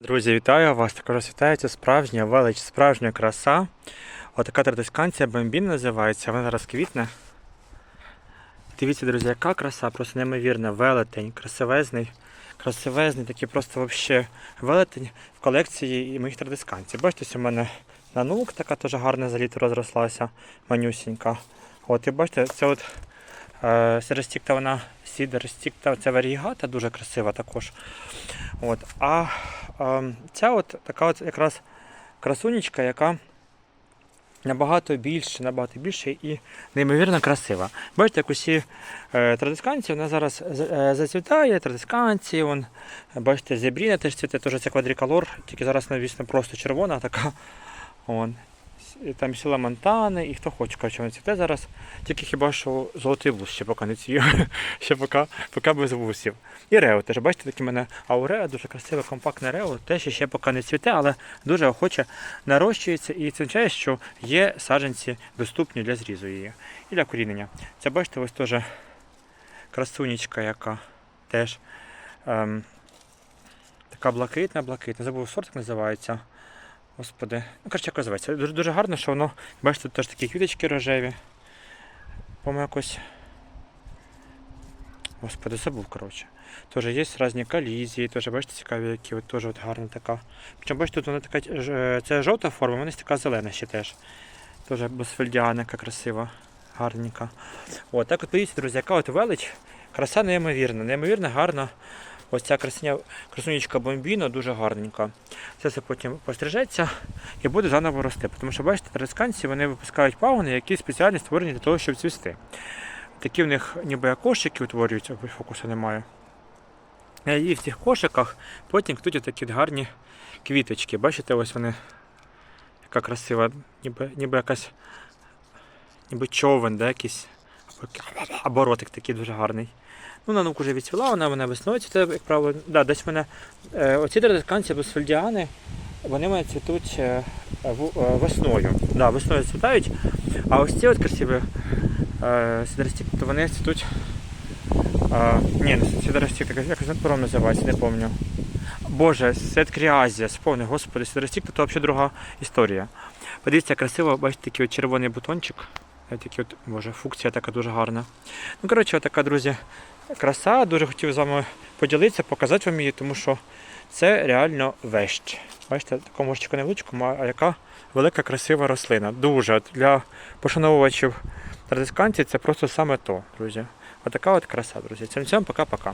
Друзі, вітаю вас! Також вітається справжня велич, справжня краса. Отака традисканція бомбін називається, вона зараз квітне. Дивіться, друзі, яка краса, просто неймовірна, велетень, красивезний, красивезний, такий просто вообще велетень в колекції моїх традисканцій. Бачите, у мене нанук така теж гарна за літо розрослася, манюсінька. От, і бачите, це от е, сіростікта вона сідеростікта, це варігата, дуже красива також. От. А ця от така от якраз красунечка, яка набагато більше, набагато більше і неймовірно красива. Бачите, як усі е, традисканці, вона зараз е, зацвітає, традисканці, вон, бачите, зебріна теж цвіте, теж це квадриколор, тільки зараз, звісно, просто червона така. Вон. С- Там сіла Монтани і хто хоче, коротше, вона цвіте зараз. Тільки хіба що золотий вус ще поки не цвів, ще поки, поки без вусів. І Рео теж, бачите, такі в мене ауреа, дуже красиве, компактне Рео, теж ще поки не цвіте, але дуже охоче нарощується і це означає, що є саджанці доступні для зрізу її і для корінення. Це бачите, ось теж красунечка, яка теж ем, така блакитна, блакитна. Забув сорт називається. Господи, ну коротше, як називається. Дуже, дуже гарно, що воно, бачите, тут теж такі квіточки рожеві. По-моєму, якось. Господи, забув, коротше. Теж є різні колізії, теж бачите, цікаві, які от теж от гарна така. Причому бачите, тут вона така це жовта форма, вона така зелена ще теж. Теж босфельдіана, красива, гарненька. От, так от подивіться, друзі, яка от велич, краса неймовірна, неймовірно гарна. Ось ця красуня, красунечка бомбіно дуже гарненька. Це все потім пострижеться і буде заново рости. Тому що, бачите, традисканці вони випускають пагони, які спеціально створені для того, щоб цвісти. Такі в них ніби кошики утворюються, бо фокусу немає. Е, І в цих кошиках потім квітуть такі гарні квіточки. Бачите, ось вони, яка красива, ніби, ніби якась ніби човен, да, якийсь або ротик такий дуже гарний. Ну, вона вже відцвіла, вона мене весною цвіте, як правило. Да, десь мене е, оці традисканці босфельдіани, вони мене цвітуть е, в- е, весною. Да, весною цвітають. А ось ці от красиві е, то вони цвітуть. Е, ні, не сідерості, так якось пором називається, не пам'ятаю. Боже, Сет Кріазія, сповни, господи, сідеростік, то взагалі друга історія. Подивіться, красиво, бачите, такий от червоний бутончик. Е, Такий от, боже, функція така дуже гарна. Ну, коротше, така, друзі, краса. Дуже хотів з вами поділитися, показати вам її, тому що це реально вещь. Бачите, такому морщику невеличку, а яка велика красива рослина. Дуже для пошановувачів традисканців це просто саме то, друзі. Отака от краса, друзі. Цим цьому пока-пока.